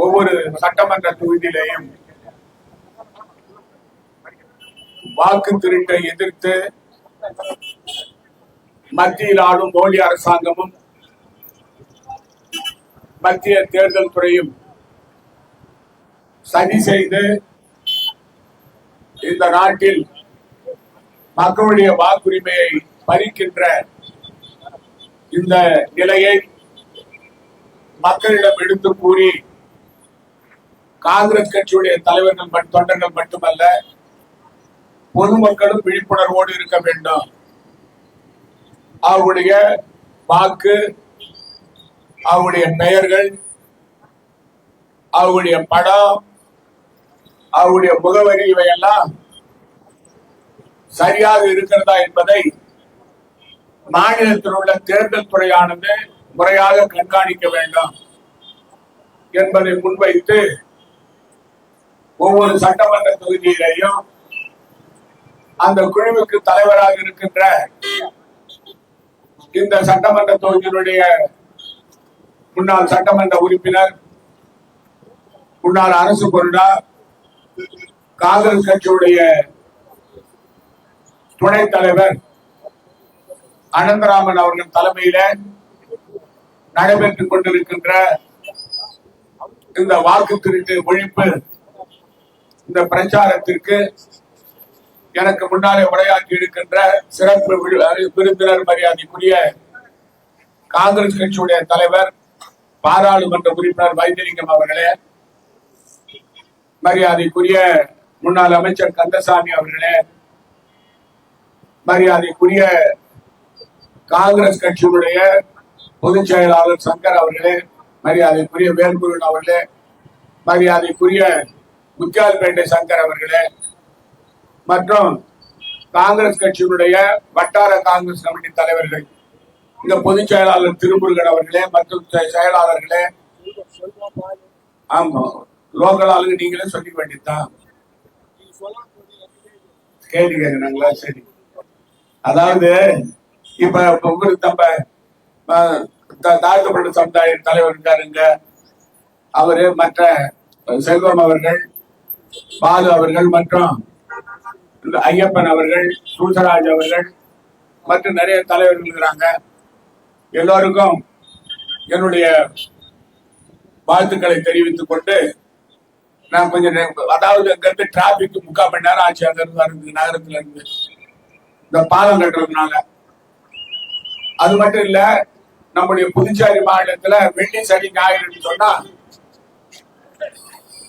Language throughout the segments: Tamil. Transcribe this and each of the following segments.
ஒவ்வொரு சட்டமன்ற தொகுதியிலையும் வாக்கு திருட்டை எதிர்த்து மத்தியில் ஆளும் மோடி அரசாங்கமும் மத்திய தேர்தல் துறையும் சதி செய்து இந்த நாட்டில் மக்களுடைய வாக்குரிமையை பறிக்கின்ற இந்த நிலையை மக்களிடம் எடுத்து கூறி காங்கிரஸ் கட்சியுடைய தலைவர்கள் தொண்டர்கள் மட்டுமல்ல பொதுமக்களும் விழிப்புணர்வோடு இருக்க வேண்டும். அவருடைய வாக்கு அவருடைய பெயர்கள் அவருடைய படம் அவருடைய முகவரி இவையெல்லாம் சரியாக இருக்கிறதா என்பதை மாநிலத்தில் உள்ள தேர்தல் துறையானது முறையாக கண்காணிக்க வேண்டும் என்பதை முன்வைத்து ஒவ்வொரு சட்டமன்ற தொகுதியிலையும் அந்த குழுவுக்கு தலைவராக இருக்கின்ற இந்த சட்டமன்ற தொகுதியினுடைய முன்னாள் சட்டமன்ற உறுப்பினர் முன்னாள் அரசு கொண்டா காங்கிரஸ் கட்சியுடைய துணைத் தலைவர் அனந்தராமன் அவர்கள் தலைமையில நடைபெற்றுக் கொண்டிருக்கின்ற இந்த வாக்கு திருட்டு ஒழிப்பு இந்த பிரச்சாரத்திற்கு எனக்கு முன்னாலே உரையாற்றி இருக்கின்ற சிறப்பு விருந்தினர் மரியாதைக்குரிய காங்கிரஸ் கட்சியுடைய தலைவர் பாராளுமன்ற உறுப்பினர் வைத்திலிங்கம் அவர்களே மரியாதைக்குரிய முன்னாள் அமைச்சர் கந்தசாமி அவர்களே மரியாதைக்குரிய காங்கிரஸ் கட்சியினுடைய பொதுச் செயலாளர் சங்கர் அவர்களே மரியாதைக்குரிய வேல்முருகன் அவர்களே மரியாதைக்குரிய முத்தியால்பேட்டை சங்கர் அவர்களே மற்றும் காங்கிரஸ் கட்சியினுடைய வட்டார காங்கிரஸ் கமிட்டி தலைவர்கள் இந்த பொதுச் செயலாளர் திருமுருகன் அவர்களே மற்றும் செயலாளர்களே. ஆமா லோக்கல் ஆளுங்க நீங்களே சொல்லிக்க வேண்டியதுதான். கேள்வி கேட்கிறாங்களா? சரி. அதாவது இப்ப உங்களுக்கு நம்ம தாழ்த்தப்பட்ட சமுதாய தலைவர் இருக்காருங்க அவரு மற்ற செல்வம் அவர்கள் பாலு அவர்கள் மற்றும் ஐயப்பன் அவர்கள் சூசராஜ் அவர்கள் மற்றும் நிறைய தலைவர்கள் இருக்கிறாங்க. எல்லோருக்கும் என்னுடைய வாழ்த்துக்களை தெரிவித்துக் கொண்டு நான் கொஞ்சம் அதாவது அங்க இருந்து டிராபிக் முக்கால் மணி நேரம் ஆச்சு அங்க இருந்து நகரத்துல இருந்து. இந்த பாலம் கட்டுறதுனால. அது மட்டும் இல்ல நம்முடைய புதுச்சேரி மாநிலத்துல வெள்ளி சனி ஞாயிறுன்னு சொன்னா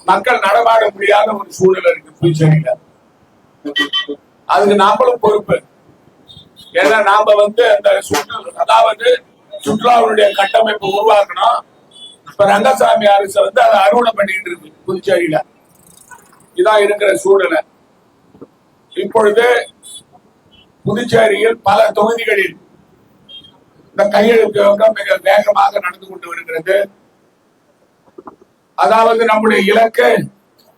மக்கள் நடமாட முடியாத ஒரு சூழல் இருக்கு புதுச்சேரியில. அதுக்கு நாமளும் பொறுப்பு. ஏன்னா நாம வந்து அந்த சுற்று அதாவது சுற்றுலாவுடைய கட்டமைப்பு உருவாக்கணும். இப்ப ரங்கசாமி அரசு வந்து அதை அறுவடை பண்ணிட்டு இருக்கு புதுச்சேரியில. இதான் இருக்கிற சூழ்நிலை இப்பொழுது புதுச்சேரியில் பல தொகுதிகளில் இந்த கையெழுத்து மிக வேகமாக நடந்து கொண்டு வருகிறது. அதாவது நம்முடைய இலக்கு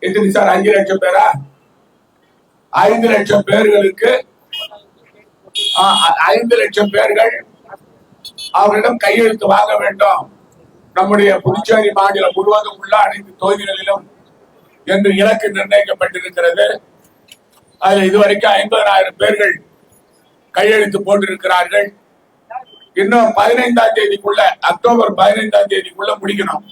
எத்தனை சார்? அஞ்சு லட்சம் பேரா? ஐந்து லட்சம் பேர்களுக்கு ஐந்து லட்சம் பேர்கள் அவரிடம் கையெழுத்து வாங்க வேண்டும். நம்முடைய புதுச்சேரி மாநிலம் முழுவதும் உள்ள அனைத்து தொகுதிகளிலும் என்று இலக்கு நிர்ணயிக்கப்பட்டிருக்கிறது. அதில் இதுவரைக்கும் ஐம்பதனாயிரம் பேர்கள் கையெழுத்து போட்டிருக்கிறார்கள். இன்னும் பதினைந்தாம் தேதிக்குள்ள அக்டோபர் பதினைந்தாம் தேதிக்குள்ள முடிக்கணும்.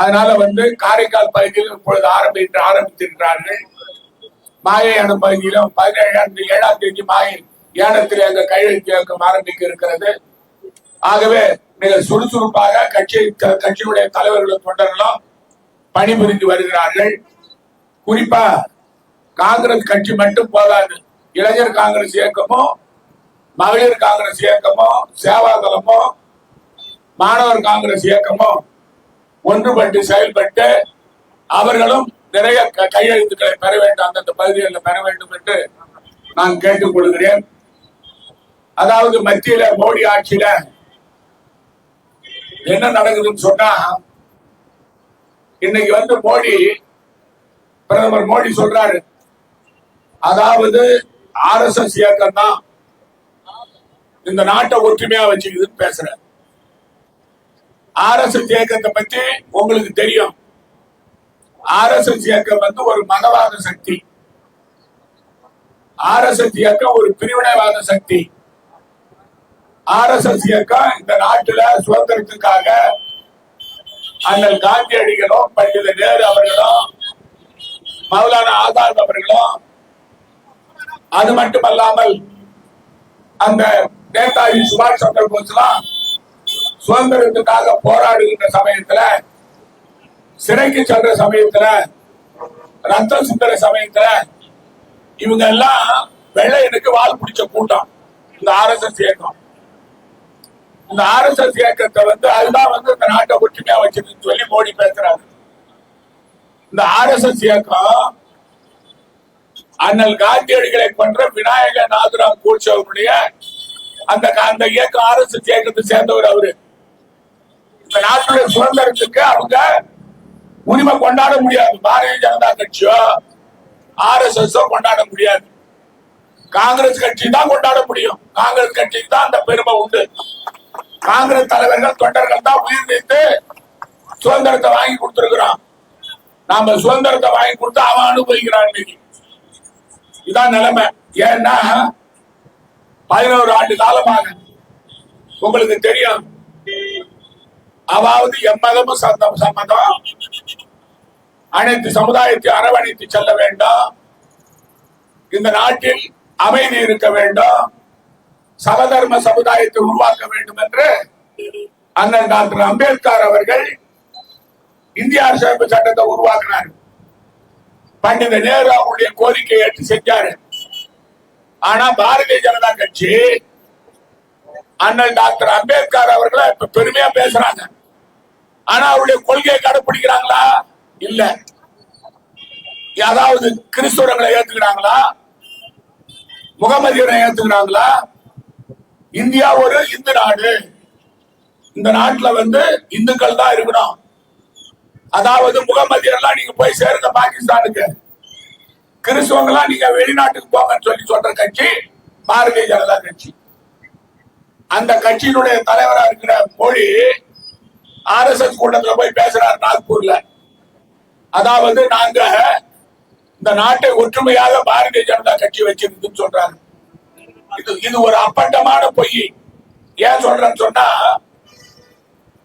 அதனால வந்து காரைக்கால் பகுதியில் இப்பொழுது ஆரம்பித்து ஆரம்பித்திருக்கிறார்கள். மாயையான பகுதியிலும் பதினேழாம் ஏழாம் தேதி மாயை ஏனத்தில் அங்க கையெழுத்து இயக்கம் ஆரம்பிக்க இருக்கிறது. ஆகவே மிக சுறுசுறுப்பாக கட்சி கட்சியுடைய தலைவர்களும் தொண்டர்களும் பணிபுரிந்து வருகிறார்கள். குறிப்பா காங்கிரஸ் கட்சி மட்டும் போதாது. இளைஞர் காங்கிரஸ் இயக்கமோ மகளிர் காங்கிரஸ் இயக்கமோ சேவாதளமோ மாணவர் காங்கிரஸ் இயக்கமோ ஒன்றுபட்டு செயல்பட்டு அவர்களும் நிறைய க- கையெழுத்துக்களை பெற வேண்டும் அந்தந்த பகுதிகளில் பெற வேண்டும் என்று நான் கேட்டுக் கொள்கிறேன் அதாவது மத்தியில மோடி ஆட்சியில என்ன நடக்குதுன்னு சொன்னா இன்னைக்கு வந்து மோடி பிரதமர் மோடி சொல்றாரு அதாவது ஆர்எஸ்எஸ் இயக்கம் தான் இந்த நாட்டை ஒற்றுமையா வச்சுக்குதுன்னு பேசுற ஆர்எஸ்எஸ் இயக்கத்தை பத்தி உங்களுக்கு தெரியும். ஆர்எஸ்எஸ் இயக்கம் வந்து ஒரு மதவாத சக்தி. ஆர்எஸ்எஸ் இயக்கம் ஒரு பிரிவினைவாத சக்தி. ஆர்எஸ்எஸ் இயக்கம் இந்த நாட்டுல சுதந்திரத்துக்காக அண்ணல் காந்தியடிகளும் பண்டித நேரு அவர்களும் மௌலானா ஆசாத் அவர்களும் அது மட்டுமல்லாமல் அந்த நேதாஜி சுபாஷ் சந்திர போஸ்லாம் சுதந்திரத்துக்காக போராடுகின்ற சமயத்துல சிறைக்கு சென்ற சமயத்துல ரத்தம் சிந்துற சமயத்துல இவங்க எல்லாம் வெள்ளையனுக்கு வால் பிடிச்ச கூட்டம். இந்த ஆர்எஸ்எஸ் இயக்கம். இந்த ஆர்எஸ்எஸ் இயக்கத்தை வந்து அதுதான் வந்து இந்த நாட்டை ஒற்றுமையா வச்சிருக்குன்னு சொல்லி மோடி பேசுறாரு. இந்த ஆர்எஸ்எஸ் இயக்கம் அண்ணல் காந்தியடிகளை பண்ற விநாயக நாதுராம் கூட்சவனுடைய அந்த அந்த இயக்கம் ஆர்எஸ்எஸ் இயக்கத்தை சேர்ந்தவர் அவரு. இந்த நாட்டுடைய சுதந்திரத்துக்கு அவங்க உரிமை கொண்டாட முடியாது. பாரதிய ஜனதா கட்சியோ ஆர்எஸ்எஸ் கொண்டாட முடியாது. காங்கிரஸ் கட்சி தான் கொண்டாட முடியும். காங்கிரஸ் கட்சிக்கு தான் அந்த பெருமை உண்டு. காங்கிரஸ் தலைவர்கள் தொண்டர்கள் தான் உயிர் நீத்து சுதந்திரத்தை வாங்கி கொடுத்திருக்கிறோம் நாம சுதந்திரத்தை வாங்கி கொடுத்து அவன் அனுபவிக்கிறான் இன்னைக்கு. இதான் நிலைமை. ஏன்னா பதினோரு ஆண்டு காலமாக உங்களுக்கு தெரியும். அதாவது எம்மதமும் சந்தம் சம்மதம். அனைத்து சமுதாயத்தை அரவணைத்து செல்ல வேண்டும். இந்த நாட்டில் அமைதி இருக்க வேண்டும். சமதர்ம சமுதாயத்தை உருவாக்க வேண்டும் என்று அண்ணன் டாக்டர் அம்பேத்கர் அவர்கள் இந்திய அரசமைப்பு சட்டத்தை உருவாக்கினார். பண்டித நேரு அவருடைய கோரிக்கை ஏற்று செஞ்சாரு. ஆனா பாரதிய ஜனதா கட்சி அண்ணன் டாக்டர் அம்பேத்கர் அவர்களை இப்ப பெருமையா பேசுறாங்க. ஆனா அவருடைய கொள்கையை கடைபிடிக்கிறாங்களா இல்ல. அதாவது கிறிஸ்தவர்களை ஏத்துக்கிறாங்களா? முகமதியரை ஏத்துக்கிறாங்களா? இந்தியா ஒரு இந்து நாடு. இந்த நாட்டுல வந்து இந்துக்கள் தான் இருக்கணும். அதாவது முகமதியர்லாம் நீங்க போய் சேருங்க பாகிஸ்தானுக்கு. கிறிஸ்துவங்களாம் நீங்க வெளிநாட்டுக்கு போங்கன்னு சொல்லி சொல்ற கட்சி பாரதிய ஜனதா கட்சி. அந்த கட்சியினுடைய தலைவரா இருக்கிற மொழி ஆர்எஸ்எஸ் கூட்டத்துல போய் பேசுறாரு நாக்பூர்ல. அதாவது நாங்க இந்த நாட்டை ஒற்றுமையாக பாரதிய ஜனதா கட்சி வச்சிருக்குன்னு சொல்றாரு இது இது ஒரு அப்பட்டமான பொய். ஏன் சொல்றேன்னு சொன்னா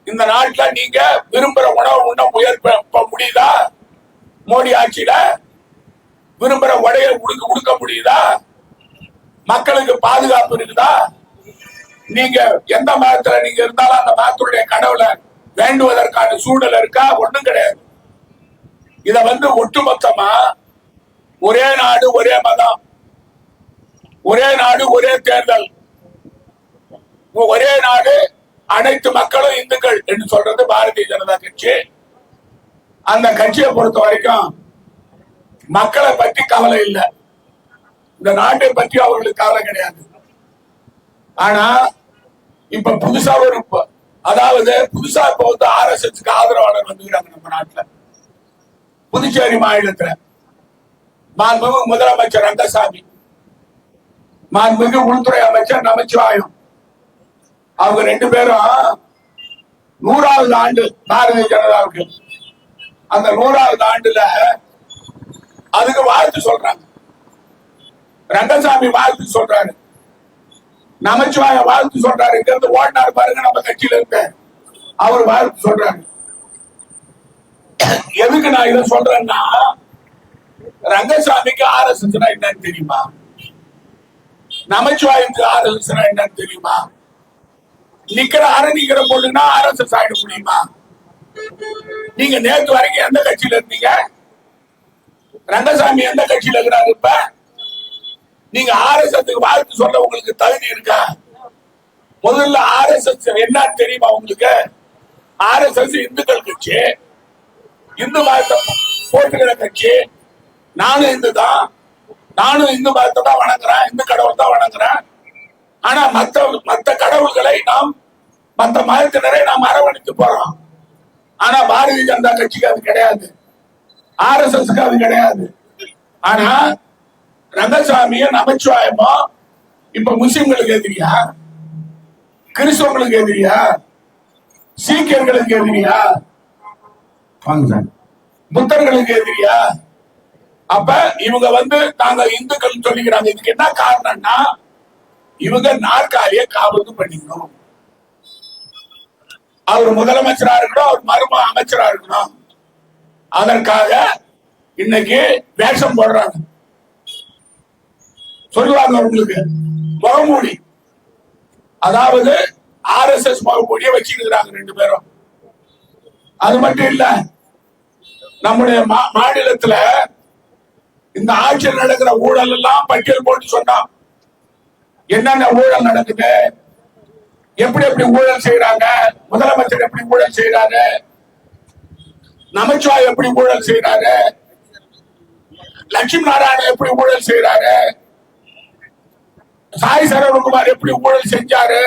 இந்த நாட்டுல நீங்க விரும்புற உணவு உண்ண உயர்ப்ப முடியுதா? மோடி ஆட்சியில விரும்புற உடைய உடுக்க கொடுக்க முடியுதா? மக்களுக்கு பாதுகாப்பு இருக்குதா? நீங்க எந்த மதத்துல நீங்க இருந்தாலும் அந்த மதத்துடைய கடவுளை வேண்டுவதற்கான சூழல் இருக்கா? ஒண்ணும் கிடையாது. இத வந்து ஒட்டுமொத்தமா ஒரே நாடு ஒரே மதம் ஒரே நாடு ஒரே தேர்தல் ஒரே நாடு அனைத்து மக்களும் இந்துக்கள் என்று சொல்றது பாரதிய ஜனதா கட்சி. அந்த கட்சியை பொறுத்த வரைக்கும் மக்களை பற்றி கவலை இல்லை. இந்த நாட்டை பற்றி அவர்களுக்கு கவலை கிடையாது. ஆனா இப்ப புதுசா ஒரு அதாவது புதுசா இப்ப வந்து ஆர் எஸ் எஸ்க்கு ஆதரவாளர் வந்துக்கிறாங்க நம்ம நாட்டுல. புதுச்சேரி மாநிலத்துல. மாண்புமிகு முதலமைச்சர் ரங்கசாமி. மாண்புமிகு உள்துறை அமைச்சர் நமச்சிவாயம். அவங்க ரெண்டு பேரும் நூறாவது ஆண்டு பாரதிய ஜனதாவுக்கு அந்த நூறாவது ஆண்டுல அதுக்கு வாழ்த்து சொல்றாங்க. ரங்கசாமி வாழ்த்து சொல்றாரு. நமச்சிவாய வாழ்த்து சொல்றாரு இங்க இருந்து ஓடினாரு பாருங்க நம்ம கட்சியில இருக்க. அவர் வாழ்த்து சொல்றாரு. எதுக்கு நான் இதை சொல்றேன்னா ரங்கசாமிக்கு ஆர்எஸ்எஸ் என்னன்னு தெரியுமா? நமச்சிவாயுக்கு எஸ் என்னன்னு தெரியுமா? நிக்கிற அரணிக்கிற பொண்ணுன்னா எஸ் ஆயிட முடியுமா? நீங்க நேத்து வரைக்கும் எந்த கட்சியில இருந்தீங்க? ரங்கசாமி எந்த கட்சியில இருக்கிறாரு இப்ப? நீங்க ஆர்எஸ்எஸ்க்கு வாழ்த்து சொல்ல உங்களுக்கு தகுதி இருக்கா? முதல்ல ஆர்எஸ்எஸ் என்னன்னு தெரியுமா உங்களுக்கு? ஆர்எஸ்எஸ் இந்துக்கள் கட்சி இந்து மதத்தை போட்டுகிற கட்சி. நானும் இந்து தான். நானும் இந்து மதத்தை தான் வணங்குறேன். இந்து கடவுள் தான் வணங்குறேன். ஆனா மத்த மத்த கடவுள்களை நாம் மத்த மதத்தினரை நாம் அரவணைத்து போறோம். ஆனா பாரதிய ஜனதா கட்சிக்கு அது கிடையாது. ஆர்எஸ்எஸ்க்கு அது கிடையாது. ஆனா ரங்கசாமியும் நமச்சிவாயமோ இப்ப முஸ்லிம்களுக்கு எதிரியா? கிறிஸ்தவங்களுக்கு எதிரியா? சீக்கியர்களுக்கு எதிரியா? புத்தர்களுக்கு எதிரியா? அப்ப இவங்க வந்து நாங்க இந்துக்கள் சொல்லிக்கிறாங்க. இதுக்கு என்ன காரணம்னா இவங்க நாற்காலிய காபந்து பண்ணிக்கணும். அவர் முதலமைச்சரா இருக்கணும் அவர் மரும அமைச்சரா இருக்கணும். அதற்காக இன்னைக்கு வேஷம் போடுறாங்க. சொல்லுவாங்க உங்களுக்கு முகமூடி அதாவது ஆர் எஸ் எஸ் முகமூடியை வச்சுக்கிறாங்க ரெண்டு பேரும். அது மட்டும் இல்ல நம்முடைய மா- மாநிலத்துல இந்த ஆட்சியில் நடக்கிற ஊழல் எல்லாம் பட்டியல் போட்டு சொன்னோம் என்னென்ன ஊழல் நடக்குது? எப்படி எப்படி ஊழல் செய்யறாங்க முதலமைச்சர் எப்படி ஊழல் செய்யறாரு நமச்சிவாய் எப்படி ஊழல் செய்யறாரு லட்சுமி நாராயணன் எப்படி ஊழல் செய்யறாரு சாய் சரவணகுமார் எப்படி ஊழல் செஞ்சாரு?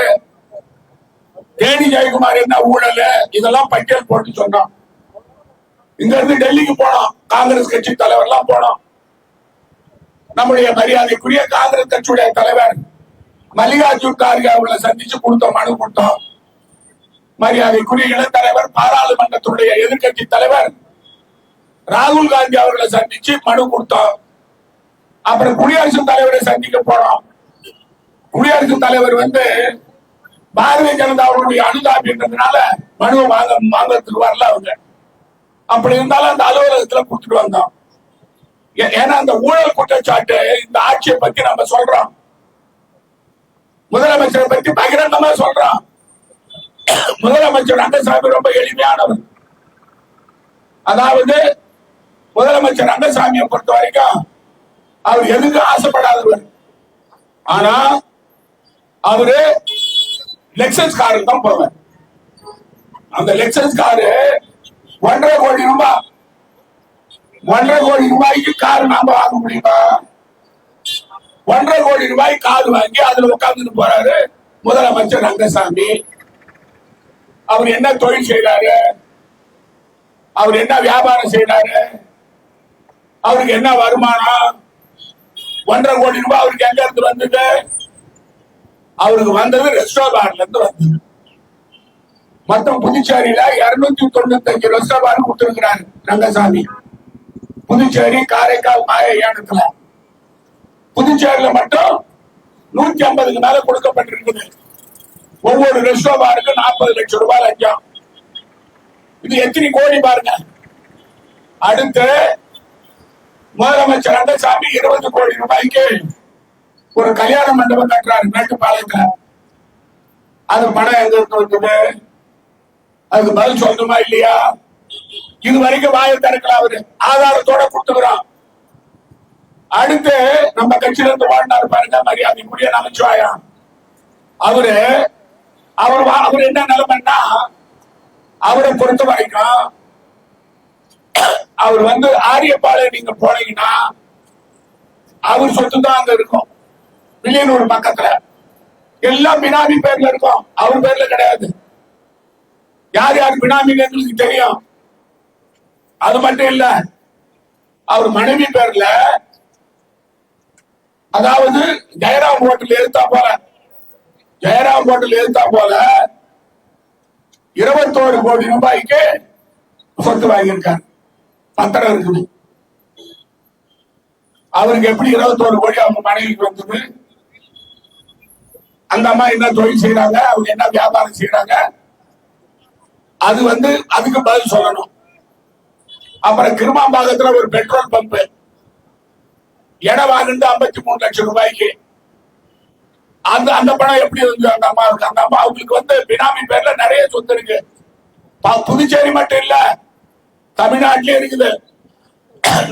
தேனி ஜெயக்குமார் என்ன ஊழல்? இதெல்லாம் பட்டியல் போட்டு சொன்னான். இங்க இருந்து டெல்லிக்கு போனோம் காங்கிரஸ் கட்சி தலைவர் எல்லாம் போனோம் நம்முடைய மரியாதைக்குரிய காங்கிரஸ் கட்சியுடைய தலைவர் மல்லிகார்ஜுன் கார்கே அவர்களை சந்திச்சு கொடுத்தோம் மனு கொடுத்தோம் மரியாதைக்குரிய இளத்தலைவர் பாராளுமன்றத்துடைய எதிர்க்கட்சி தலைவர் ராகுல் காந்தி அவர்களை சந்திச்சு மனு கொடுத்தோம் அப்புறம் குடியரசுத் தலைவரை சந்திக்க போனோம் குடியரசுத் தலைவர் வந்து பாரதிய ஜனதாவுடைய அனுதாபின்றதுனால மனு வாங்க வாங்கறதுக்கு வரல அவங்க. அப்படி இருந்தாலும் அந்த அலுவலகத்துல கொடுத்துட்டு வந்தோம். ஏன்னா அந்த ஊழல் குற்றச்சாட்டு இந்த ஆட்சியை பத்தி நம்ம சொல்றோம். முதலமைச்சரை பத்தி பகிரங்கமா சொல்றோம். முதலமைச்சர் ரங்கசாமி ரொம்ப எளிமையானவர். அதாவது முதலமைச்சர் ரங்கசாமியை பொறுத்த வரைக்கும் அவர் எதுக்கு ஆசைப்படாதவர். ஆனா அவரு லெக்சஸ் காருக்கு தான் போவார் அந்த லெக்சஸ் காரு ஒன்றரை கோடி ரூபாய். ஒன்றரை கோடி ரூபாய்க்கு கார் நாம வாங்க முடியுமா? ஒன்றரை கோடி ரூபாய் கார் வாங்கி அதுல உட்கார்ந்துட்டு போறாரு முதலமைச்சர் ரங்கசாமி. அவர் என்ன தொழில் செய்யறாரு அவர் என்ன வியாபாரம் செய்யறாரு அவருக்கு என்ன வருமானம்? ஒன்றரை கோடி ரூபாய் அவருக்கு எங்க இருந்து வந்தது? அவருக்கு வந்தது ரெஸ்டாரண்ட்ல இருந்து வந்தது. மொத்தம் புதுச்சேரியில இருநூத்தி தொண்ணூத்தி அஞ்சு ரெஸ்டோபார் கொடுத்திருக்கிறாரு ரங்கசாமி. புதுச்சேரி காரைக்கால் மாயானத்துல புதுச்சேரியில மட்டும் நூத்தி ஐம்பதுக்கு மேல கொடுக்கப்பட்டிருக்குது. ஒவ்வொரு ரெஸ்டாரண்ட்டுக்கு நாற்பது லட்சம் ரூபாய் லஞ்சம். இது எத்தனை கோடி பாருங்க. அடுத்து முதலமைச்சர் ரங்கசாமி இருபது கோடி ரூபாய்க்கு ஒரு கல்யாண மண்டபம் கட்டுறாரு மேட்டுப்பாளையத்துல. அது படம் எங்க இருந்து வந்தது? அதுக்கு பதில் சொல்லணுமா இல்லையா? இது வரைக்கும் வாயை திறக்கல அவரு. ஆதாரத்தோட கொடுத்துக்கிறோம். அடுத்து நம்ம கட்சியில இருந்து வாழ்ந்தாரு பாருங்க மரியாதைக்குரிய நமச்சிவாயா அவரு அவர் வா- அவர் என்ன நிலைமைன்னா அவரை பொறுத்த வரைக்கும் அவர் வந்து ஆரியப்பாளைய நீங்க போனீங்கன்னா அவர் சொத்து தான் அங்க இருக்கும். வில்லியனூர் பக்கத்துல. எல்லாம் பினாமி பேர்ல இருக்கும். அவர் பேர்ல கிடையாது. யார் யார் பினாமின்னு எங்களுக்கு தெரியும்? அது மட்டும் இல்ல அவர் மனைவி பேர்ல அதாவது ஜெயராம் ஹோட்டல் எழுத்தா போல ஜெயராம் ஹோட்டல் எழுத்தா போல இருபத்தோரு கோடி ரூபாய்க்கு சொத்து வாங்கியிருக்காரு. பத்திரம் இருக்குது. அவருக்கு எப்படி இருபத்தோரு கோடி அவங்க மனைவிக்கு வந்தது? அந்த அம்மா என்ன தொழில் செய்யறாங்க அவங்க என்ன வியாபாரம் செய்யறாங்க அது வந்து அதுக்கு பதில் சொல்லணும். அப்புறம் கிருமாம்பாக்கத்துல ஒரு பெட்ரோல் பம்ப். இடம் வாங்கிட்டு ஐம்பத்தி மூணு லட்சம் ரூபாய்க்கு. அந்த அந்த பணம் எப்படி வந்து அந்த அம்மா இருக்கு அந்த அம்மா அவங்களுக்கு வந்து பினாமி பேர்ல நிறைய சொத்து இருக்கு. புதுச்சேரி மட்டும் இல்ல தமிழ்நாட்டிலே இருக்குது.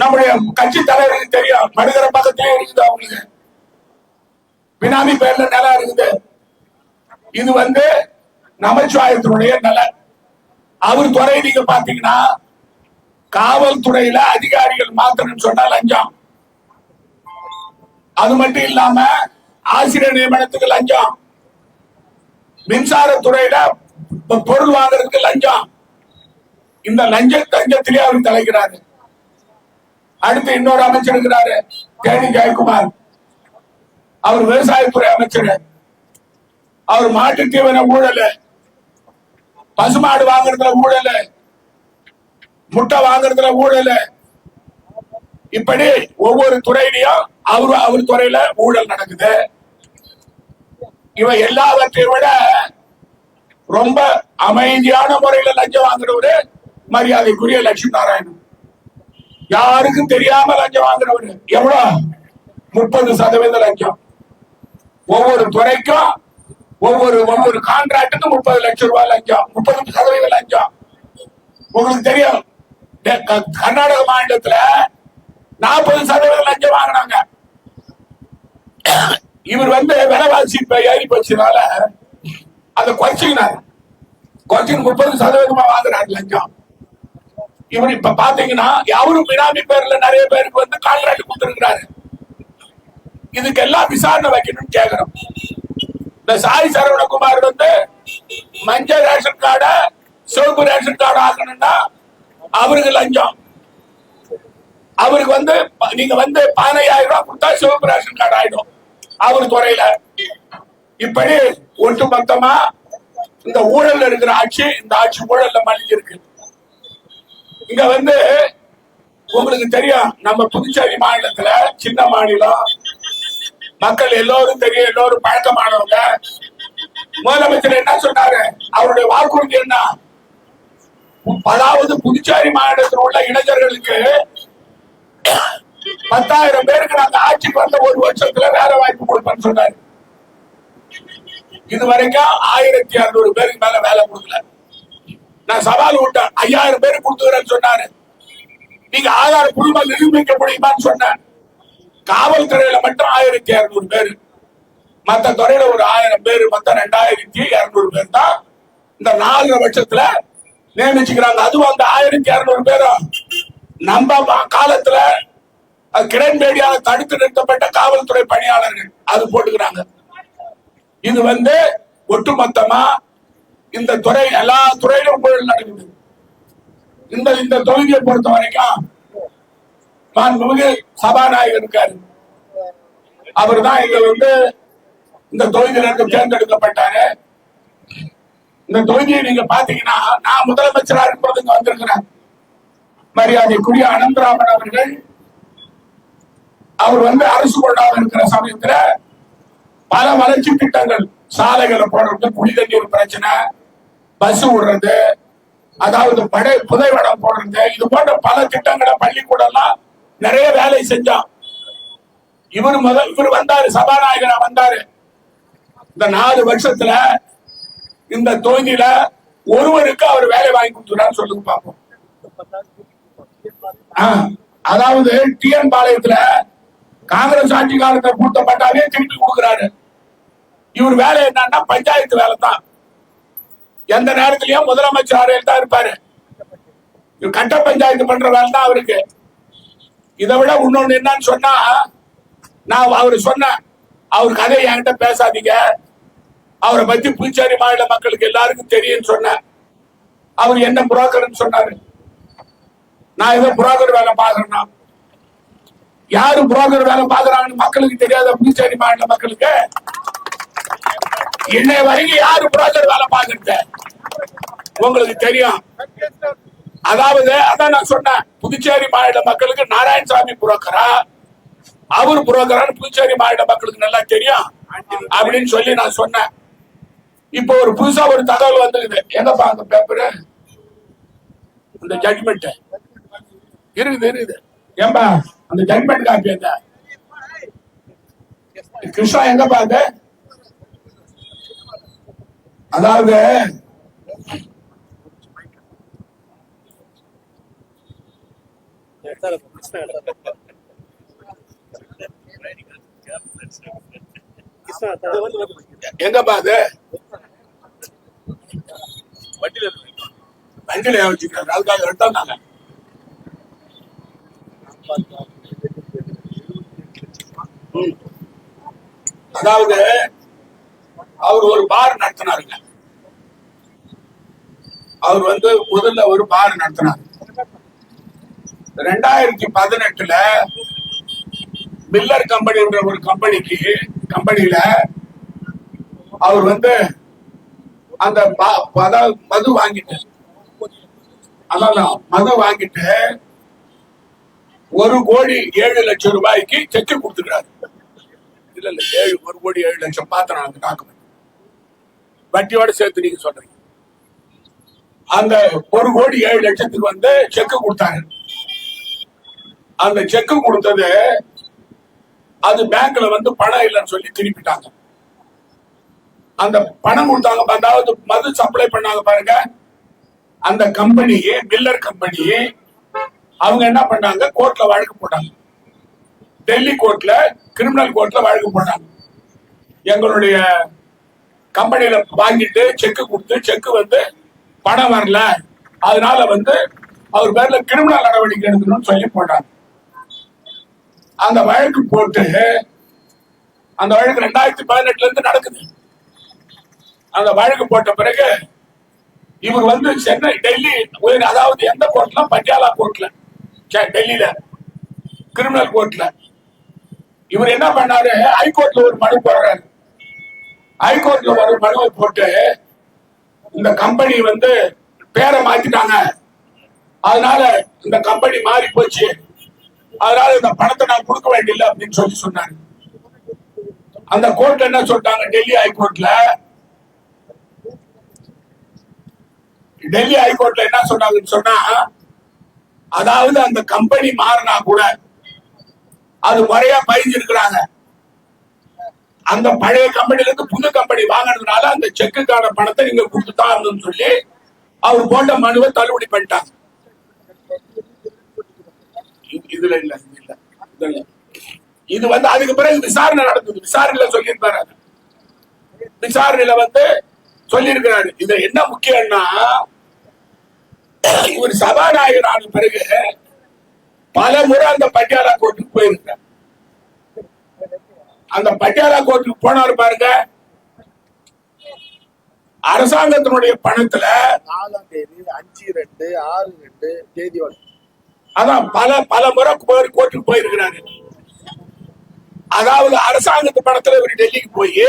நம்முடைய கட்சி தலைவருக்கு தெரியும். மடுகிற பக்கத்திலே இருக்குது அவங்களுக்கு. பினாமி பேர்ல நிலம் இருக்குது. இது வந்து நமச்சிவாயத்தினுடைய நிலம். அவர் துறை நீங்க பாத்தீங்கன்னா காவல்துறையில அதிகாரிகள் மாத்திரம் சொன்னா லஞ்சம். அது மட்டும் இல்லாம ஆசிரியர் நியமனத்துக்கு லஞ்சம். மின்சாரத்துறையில பொருள் வாங்குறதுக்கு லஞ்சம். இந்த லஞ்ச லஞ்சத்திலே அவர் தலைக்கிறாரு அடுத்து இன்னொரு அமைச்சர் இருக்கிறாரு தேனி ஜெயக்குமார். அவர் விவசாயத்துறை அமைச்சர். அவர் மாட்டு தீவன ஊழல பசுமாடு வாங்குறதுல ஊழல. முட்டை வாங்குறதுல ஊழல. இப்படி ஒவ்வொரு துறையிலையும் அவரு அவர் துறையில ஊழல் நடக்குது. இவன் எல்லாவற்றையும் விட ரொம்ப அமைதியான முறையில லஞ்சம் வாங்குறவரு மரியாதைக்குரிய லட்சுமி நாராயணன் யாருக்கும் தெரியாம லஞ்சம் வாங்குறவரு. எவ்வளவு? முப்பது சதவீத லஞ்சம். ஒவ்வொரு துறைக்கும் ஒவ்வொரு ஒவ்வொரு கான்ட்ராக்டுக்கும் முப்பது லட்சம் ரூபாய் லஞ்சம் முப்பது சதவீத லஞ்சம். உங்களுக்கு தெரியும் டே- க- கர்நாடக மாநிலத்துல நாற்பது சதவீத லஞ்சம் வாங்கினாங்க. இவர் வந்து விலைவாசி ஏறி போச்சதுனால அதை குறைச்சிக்கினார். குறைச்சு முப்பது சதவீதமா வாங்குறாரு லஞ்சம். இவர் இப்ப பாத்தீங்கன்னா அவரும் பினாமி பேர்ல நிறைய பேருக்கு வந்து கான்ட்ராக்ட் கொடுத்துருக்கிறாரு. இதுக்கெல்லாம் விசாரணை வைக்கணும்னு கேக்குறோம். இந்த சாய் சரவணகுமார் வந்து மஞ்சள் ரேஷன் கார்டை சிவப்பு ரேஷன் கார்டு ஆகணும்னா அவருக்கு லஞ்சம். அவருக்கு வந்து நீங்க வந்து பதினையாயிரம் ரூபாய் கொடுத்தா சிவப்பு ரேஷன் கார்டு ஆயிடும். அவர் துறையில. இப்படி ஒட்டு மொத்தமா இந்த ஊழல்ல இருக்கிற ஆட்சி இந்த ஆட்சி ஊழல்ல மலிஞ்சு இருக்கு இங்க வந்து உங்களுக்கு தெரியும் நம்ம புதுச்சேரி மாநிலத்துல சின்ன மாநிலம் மக்கள் எல்லோரும் தெரியும் எல்லோரும் பழக்கமானவங்க. முதலமைச்சர் என்ன சொன்னாரு? அவருடைய வாக்குறுதி என்ன? அதாவது புதுச்சேரி மாநிலத்தில் உள்ள இளைஞர்களுக்கு பத்தாயிரம் பேருக்கு நாங்க ஆட்சிக்கு வந்த ஒரு வருஷத்துல வேலை வாய்ப்பு கொடுப்பேன்னு சொன்னாரு. இது வரைக்கும் ஆயிரத்தி அறுநூறு பேருக்கு மேல வேலை கொடுக்கல. நான் சவால் விட்டேன். ஐயாயிரம் பேருக்கு கொடுத்துக்கிறேன்னு சொன்னாரு. நீங்க ஆதார குழும நிரூபிக்க முடியுமான்னு சொன்னேன். காவல்துறையில மட்டும் ஆயிரத்தி இருநூறு பேர். மத்த துறையில ஒரு ஆயிரம் பேர் மத்த ரெண்டாயிரத்தி இருநூறு பேர் தான் இந்த நாலு வருஷத்துல நியமிச்சுக்கிறாங்க. அதுவும் அந்த ஆயிரத்தி இருநூறு பேரும் நம்ம காலத்துல அது தடுத்து நிறுத்தப்பட்ட காவல்துறை பணியாளர்கள் அது போட்டுக்கிறாங்க. இது வந்து ஒட்டுமொத்தமா இந்த துறை எல்லா துறையிலும் ஊழல் நடக்குது. இந்த இந்த தொகுதியை பொறுத்த வரைக்கும் மாண்புமிகு சபாநாயகர் இருக்காரு. அவர் தான் இங்க வந்து இந்த தொகுதியிலிருந்து தேர்ந்தெடுக்கப்பட்டாரு. இந்த தொகுதியை நீங்க பாத்தீங்கன்னா நான் முதலமைச்சரா இருப்பது இங்க வந்திருக்கிறேன். மரியாதைக்குரிய அனந்தராமன் அவர்கள். அவர் வந்து அரசு கொண்டாட இருக்கிற சமயத்துல பல வளர்ச்சி திட்டங்கள் சாலைகளை போடுறது குடி தண்ணீர் பிரச்சனை பஸ் விடுறது அதாவது படை புதைவடம் போடுறது இது போன்ற பல திட்டங்களை பள்ளிக்கூடம்லாம் நிறைய வேலை செஞ்சான். இவர் முதல் இவர் வந்தாரு சபாநாயகரா வந்தாரு. இந்த நாலு வருஷத்துல இந்த தொகுதியில ஒருவருக்கு அவர் வேலை வாங்கி கொடுத்துறான்னு சொல்லுங்க பார்ப்போம் ஆ, அதாவது டிஎன் பாளையத்துல காங்கிரஸ் ஆட்சி காலத்தை கொடுத்த பட்டாவே திருப்பி கொடுக்குறாரு. இவர் வேலை என்னன்னா பஞ்சாயத்து வேலை தான் எந்த நேரத்திலயும் முதலமைச்சர் அறையில் தான் இருப்பாரு. இவர் கட்ட பஞ்சாயத்து பண்ற வேலை தான் அவருக்கு. இதை விட இன்னொன்னு என்னன்னு சொன்னா நான் அவர் சொன்னேன் அவர் கதையை என்கிட்ட பேசாதீங்க. அவரை பத்தி புதுச்சேரி மாநில மக்களுக்கு எல்லாருக்கும் தெரியும்னு சொன்னேன் அவர் என்ன புரோக்கர்னு சொன்னாரு. நான் ஏதோ புரோக்கர் வேலை பாக்குறேன்னா யாரு புரோக்கர் வேலை பாக்குறாங்கன்னு மக்களுக்கு தெரியாத புதுச்சேரி மாநில மக்களுக்கு? இன்னைய வரைக்கும் யாரு புரோக்கர் வேலை பாக்குறது உங்களுக்கு தெரியும். அதாவது அதான் நான் சொன்னேன். புதுச்சேரி மாநில மக்களுக்கு நாராயணசாமி புரோக்கரா? அவர் புரோக்கரான்னு புதுச்சேரி மாநில மக்களுக்கு நல்லா தெரியும் அப்படின்னு சொல்லி நான் சொன்னேன். இப்போ ஒரு புதுசா ஒரு தகவல் வந்துருக்குது. என்னப்பா அந்த பேப்பரு அந்த ஜட்மெண்ட் இருக்குது இருக்குது. ஏம்பா அந்த ஜட்மெண்ட் காப்பி அந்த. கிருஷ்ணா எங்க அது அதாவது எங்கப்பா அது? வண்டியில அதுக்காக ம். அதாவது அவர் ஒரு பார் நடத்தினாருங்க. அவர் வந்து முதல்ல ஒரு பார் நடத்தினார். ரெண்டாயிரத்தி பதினெட்டுல மில்லர் கம்பெனின்ற ஒரு கம்பெனிக்கு கம்பெனியில அவர் வந்து அந்த பா- அதாவது மது வாங்கிட்டு அதான் மது வாங்கிட்டு ஒரு கோடி ஏழு லட்சம் ரூபாய்க்கு செக்கு கொடுத்துக்கிறாரு. இல்ல இல்ல ஏழு ஒரு கோடி ஏழு லட்சம் பாத்திரம் அந்த டாக்குமெண்ட் வட்டியோட சேர்த்து நீங்க சொல்றீங்க. அந்த ஒரு கோடி ஏழு லட்சத்துக்கு வந்து செக்கு கொடுத்தாரு. அந்த செக்கு கொடுத்தது அது பேங்க்ல வந்து பணம் இல்லைன்னு சொல்லி திருப்பிட்டாங்க. அந்த பணம் கொடுத்தாங்க அதாவது மது சப்ளை பண்ணாங்க பாருங்க. அந்த கம்பெனியே மில்லர் கம்பெனியே அவங்க என்ன பண்ணாங்க? கோர்ட்ல வழக்கு போட்டாங்க. டெல்லி கோர்ட்ல கிரிமினல் கோர்ட்ல வழக்கு போட்டாங்க. எங்களுடைய கம்பெனியில வாங்கிட்டு செக்கு கொடுத்து செக்கு வந்து பணம் வரல. அதனால வந்து அவர் பேர்ல கிரிமினல் நடவடிக்கை எடுக்கணும்னு சொல்லி போட்டாங்க. அந்த வழக்கு போட்டு அந்த வழக்கு ரெண்டாயிரத்தி பதினெட்டுல இருந்து நடக்குது. அந்த வழக்கு போட்ட பிறகு இவர் வந்து சென்னை டெல்லி உயர் அதாவது எந்த கோர்ட்ல பட்டியாலா கோர்ட்ல சே- டெல்லியில கிரிமினல் கோர்ட்ல இவர் என்ன பண்ணாரு? ஹைகோர்ட்ல ஒரு மனு போடுறாரு. ஹைகோர்ட்ல ஒரு மனுவை போட்டு இந்த கம்பெனி வந்து பேரை மாத்திட்டாங்க. அதனால இந்த கம்பெனி மாறி போச்சு அதனால இந்த பணத்தை நான் கொடுக்க வேண்டியில்லை அப்படின்னு சொல்லி சொன்னாரு. அந்த கோர்ட் என்ன சொல்லிட்டாங்க? டெல்லி ஹைகோர்ட்ல டெல்லி ஹைகோர்ட்ல என்ன சொன்னாங்கன்னு சொன்னா அதாவது அந்த கம்பெனி மாறினா கூட அது முறையா பயிஞ்சிருக்கிறாங்க அந்த பழைய கம்பெனில இருந்து புது கம்பெனி வாங்கினதுனால அந்த செக்குக்கான பணத்தை நீங்க கொடுத்துதான் ஆகணும்னு சொல்லி அவர் போட்ட மனுவை தள்ளுபடி பண்ணிட்டாங்க இது- இதுல இல்ல இது இல்ல. இது இது வந்து அதுக்கு பிறகு விசாரணை நடந்தது விசாரணையில சொல்லியிருப்பாரு அது. விசாரணையில வந்து சொல்லியிருக்கிறாரு. இது என்ன முக்கியம்னா இவர் சபாநாயகர் ஆன பிறகு பல முறை அந்த பட்டியாலா கோர்ட்டுக்கு போயிருக்கிறார். அந்த பட்டியாலா கோர்ட்டுக்கு போனாரு பாருங்க. அரசாங்கத்தினுடைய பணத்துல நாலாம் தேதி அஞ்சு ரெண்டு ஆறு ரெண்டு தேதி வந்து அதான் பல பல முறை போய் கோர்ட்டுக்கு போயிருக்கிறாரு அதாவது அரசாங்கத்து படத்துல இவர் டெல்லிக்கு போய்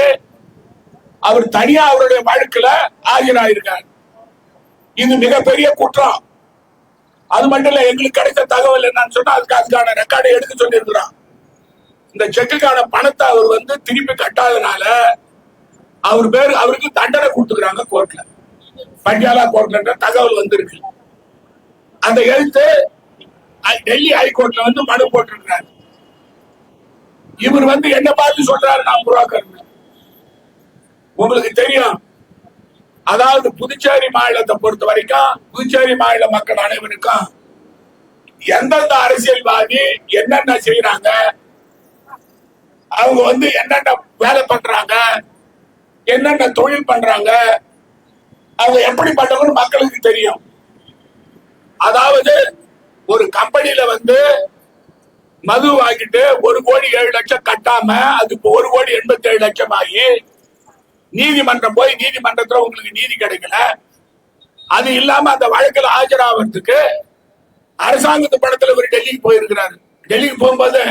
அவர் தனியா அவருடைய வழக்குல ஆஜராயிருக்கார் இது மிகப்பெரிய குற்றம். அது மட்டும் இல்ல எங்களுக்கு கிடைத்த தகவல் என்னன்னு சொன்னா அதுக்கு அதுக்கான ரெக்கார்டை எடுக்க சொல்லியிருக்கிறான். இந்த செக்குக்கான பணத்தை அவர் வந்து திருப்பி கட்டாதனால அவர் பேர் அவருக்கு தண்டனை கொடுத்துக்கிறாங்க கோர்ட்ல பட்டியாலா கோர்ட்ல தகவல் வந்திருக்கு. அந்த எழுத்து டெல்லி ஹைகோர்ட்ல வந்து மனு போட்டிருக்கிறார். இவர் வந்து என்ன பார்த்து சொல்றாரு நான் புறாக்கர் உங்களுக்கு தெரியும். அதாவது புதுச்சேரி மாநிலத்தை பொறுத்த வரைக்கும் புதுச்சேரி மாநில மக்கள் அனைவருக்கும் எந்தெந்த அரசியல்வாதி என்னென்ன செய்யறாங்க அவங்க வந்து என்னென்ன வேலை பண்றாங்க என்னென்ன தொழில் பண்றாங்க அவங்க எப்படி எப்படிப்பட்டவங்க மக்களுக்கு தெரியும். அதாவது ஒரு கம்பெனில வந்து மது வாங்கிட்டு ஒரு கோடி ஏழு லட்சம் கட்டாம அது இப்போ ஒரு கோடி எண்பத்தி ஏழு லட்சம் ஆகி நீதிமன்றம் போய் நீதிமன்றத்துல உங்களுக்கு நீதி கிடைக்கல. அது இல்லாம அந்த வழக்குல ஆஜராகிறதுக்கு அரசாங்கத்து படத்துல ஒரு டெல்லிக்கு போயிருக்கிறாரு. டெல்லிக்கு போகும்போது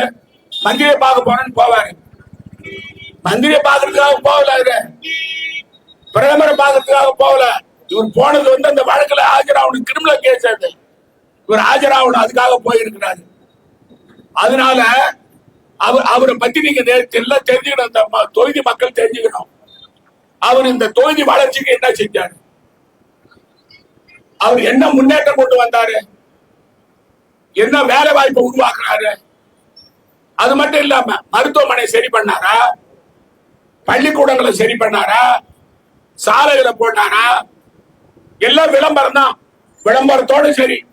மந்திரியை பார்க்க போறேன்னு போவாரு. மந்திரியை பார்க்கறதுக்காக போகல இவரு. பிரதமரை பார்க்கறதுக்காக போகல. இவர் போனது வந்து அந்த வழக்குல ஆஜராகணும் கிரிமினல் கேஸ் அது. இவர் ஆஜராகணும் அதுக்காக போயிருக்கிறாரு. அதனால அவர் அவரை பத்தி நீங்க எல்லாம் தெரிஞ்சுக்கணும் இந்த ம- தொகுதி மக்கள் தெரிஞ்சுக்கணும். அவர் இந்த தொகுதி வளர்ச்சிக்கு என்ன செஞ்சாரு? அவர் என்ன முன்னேற்றம் கொண்டு வந்தாரு? என்ன வேலை வாய்ப்பை உருவாக்குறாரு? அது மட்டும் இல்லாம மருத்துவமனை சரி பண்ணாரா? பள்ளிக்கூடங்களை சரி பண்ணாரா? சாலைகளை போட்டாரா? எல்லாம் விளம்பரம் தான் விளம்பரத்தோட சரி.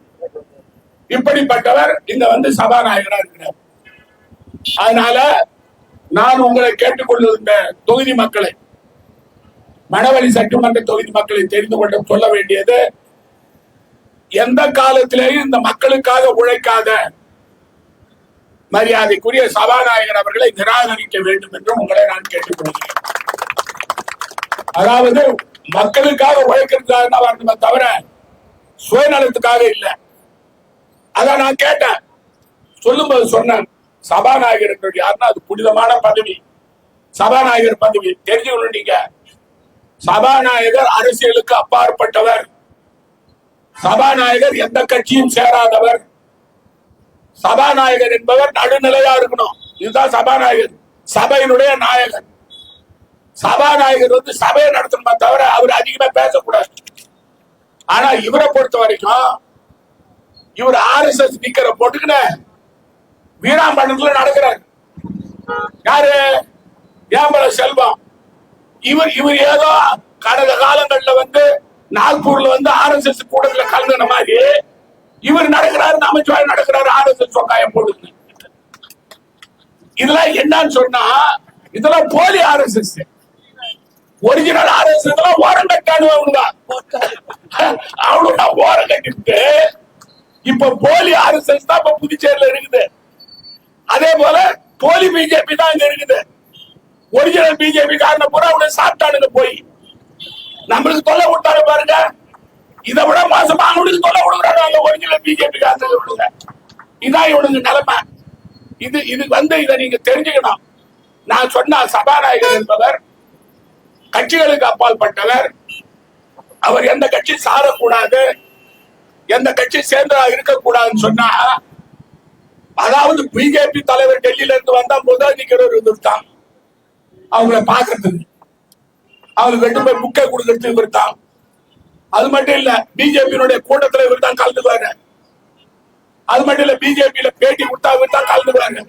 இப்படிப்பட்டவர் இங்க வந்து சபாநாயகரா இருக்கிறார். அதனால நான் உங்களை கேட்டுக்கொள்ளுகின்ற தொகுதி மக்களை மணவழி சட்டமன்ற தொகுதி மக்களை தெரிந்து கொண்டு சொல்ல வேண்டியது எந்த காலத்திலேயும் இந்த மக்களுக்காக உழைக்காத மரியாதைக்குரிய சபாநாயகர் அவர்களை நிராகரிக்க வேண்டும் என்று உங்களை நான் கேட்டுக்கொள்கிறேன். அதாவது மக்களுக்காக உழைக்கிறதுக்காக தான் வரணுமே தவிர சுயநலத்துக்காக இல்லை. அதான் நான் கேட்டேன். சொல்லும்போது சொன்னேன் சபாநாயகர் யாருன்னா அது புனிதமான பதவி. சபாநாயகர் பதவி தெரிஞ்சுக்கணும் நீங்க. சபாநாயகர் அரசியலுக்கு அப்பாற்பட்டவர். சபாநாயகர் எந்த கட்சியும் சேராதவர். சபாநாயகர் என்பவர் நடுநிலையா இருக்கணும். இதுதான் சபாநாயகர் சபையினுடைய நாயகர் சபாநாயகர் வந்து சபையை நடத்தணுமே தவிர அவர் அதிகமா பேசக்கூடாது. ஆனா இவரை பொறுத்த வரைக்கும் இவர் ஆர் எஸ் எஸ் நிக்கிற போட்டுக்கின வீராம்பட்டணத்துல நடக்கிறார். யாரு? ஏம்பல செல்வம். இவர் இவர் ஏதோ கடந்த காலங்கள்ல வந்து நாக்பூர்ல வந்து ஆர் எஸ் எஸ் கூட்டத்துல கலந்துன மாதிரி இவர் நடக்கிறாரு நமச்சிவாய் நடக்கிறாரு ஆர் எஸ் எஸ் சொக்காயம் போடுது இதெல்லாம் என்னன்னு சொன்னா இதெல்லாம் போலி R S S original R S S ஓரம் கட்டானு அவங்க அவனுக்கு ஓரம் கட்டிட்டு இப்ப போலி ஆறு தான் இப்ப புதுச்சேரியில இருக்குது. அதே போல போலி பிஜேபி தான் இங்க இருக்குது. ஒரிஜினல் பிஜேபி காரணம் பூரா அவனை சாப்பிட்டானுங்க போய். நம்மளுக்கு தொல்லை விட்டாரு பாருங்க. இதை விட மாசமா அவனுக்கு தொல்லை விடுறாங்க அந்த ஒரிஜினல் பிஜேபி காரனுக்கு விடுங்க இதான் இவனுங்க நிலைமை. இது இது வந்து இதை நீங்க தெரிஞ்சுக்கணும். நான் சொன்ன சபாநாயகர் என்பவர் கட்சிகளுக்கு அப்பாற்பட்டவர் அவர் எந்த கட்சி சாரக்கூடாது. எந்த கட்சி சேர்ந்தா இருக்கக்கூடாதுன்னு சொன்னா அதாவது பிஜேபி தலைவர் டெல்லியில இருந்து வந்தா முதல் நிக்கிறவர் இவர் அவங்கள பாக்குறதுக்கு அவங்களுக்கு வெட்டு போய் புக்கை கொடுக்கறது இவர் அது மட்டும் இல்ல பிஜேபியினுடைய கூட்டத்துல இவர் தான் கலந்துக்குவாரு. அது மட்டும் இல்ல பிஜேபியில பேட்டி கொடுத்தா இவர் தான் கலந்துக்குவாரு.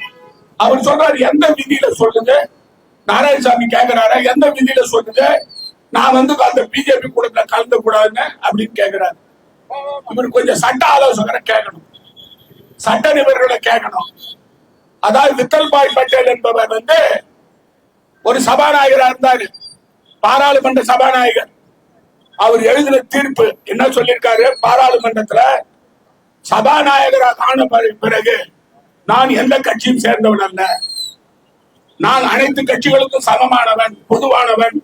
அவர் சொல்றாரு எந்த விதியில சொல்லுங்க? நாராயணசாமி கேக்குறாரு? எந்த விதியில சொல்லுங்க? நான் வந்து அந்த பிஜேபி கூட்டத்துல கலந்து கூடாதுன்னு அப்படின்னு கேக்குறாரு. இவர் கொஞ்சம் சட்ட ஆலோசகரை கேட்கணும். சட்ட நிபுணர்களை கேட்கணும். அதாவது வித்தல் பாய் பட்டேல் என்பவர் வந்து ஒரு சபாநாயகரா இருந்தாரு. பாராளுமன்ற சபாநாயகர். அவர் எழுதின தீர்ப்பு என்ன சொல்லியிருக்காரு? பாராளுமன்றத்துல சபாநாயகராக ஆன பிறகு நான் எந்த கட்சியும் சேர்ந்தவன் அல்ல. நான் அனைத்து கட்சிகளுக்கும் சமமானவன் பொதுவானவன்.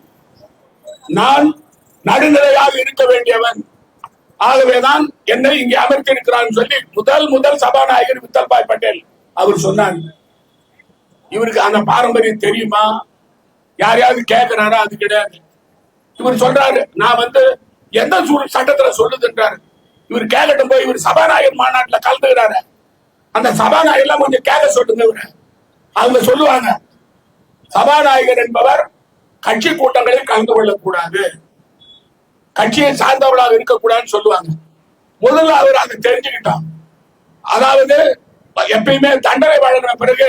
நான் நடுநிலையாக இருக்க வேண்டியவன். ஆகவேதான் என்னை இங்கே அமர்த்திருக்கிறான் சொல்லி முதல் முதல் சபாநாயகர் வித்தல்பாய் பட்டேல் அவர் சொன்னார். இவருக்கு அந்த பாரம்பரியம் தெரியுமா? யாரையாவது கேட்கிறாரா? அது கிடையாது. இவர் சொல்றாரு நான் வந்து எந்த சூழல் சட்டத்துல சொல்லுதுன்றாரு இவர் கேட்கட்டும் போய் இவர் சபாநாயகர் மாநாட்டுல கலந்துக்கிறாரு. அந்த சபாநாயகர்லாம் கொஞ்சம் கேட்க சொல்லுங்க இவரை. அவங்க சொல்லுவாங்க சபாநாயகர் என்பவர் கட்சி கூட்டங்களில் கலந்து கொள்ளக்கூடாது. கட்சியை சார்ந்தவளாக இருக்கக்கூடாதுன்னு சொல்லுவாங்க. முதல்ல அவர் அதை தெரிஞ்சுக்கிட்டான் அதாவது எப்பயுமே தண்டனை வழங்கின பிறகு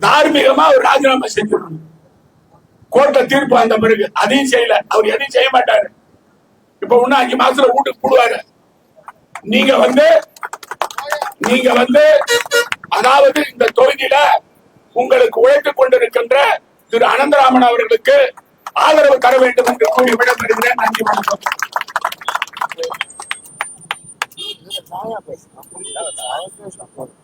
தார்மீகமா அவர் ராஜினாமா செஞ்சிடணும் கோர்ட்டை தீர்ப்பு வந்த பிறகு அதையும் செய்யல. அவர் எதையும் செய்ய மாட்டாரு. இப்ப இன்னும் அஞ்சு மாசத்துல வீட்டுக்கு போடுவாரு. நீங்க வந்து நீங்க வந்து அதாவது இந்த தொகுதியில உங்களுக்கு உழைத்துக் கொண்டிருக்கின்ற திரு அனந்தராமன் அவர்களுக்கு ஆதரவு தர வேண்டும் என்று கூறி விடப்படுகிறேன் நன்றி வணக்கம். சாயா பேசலாம்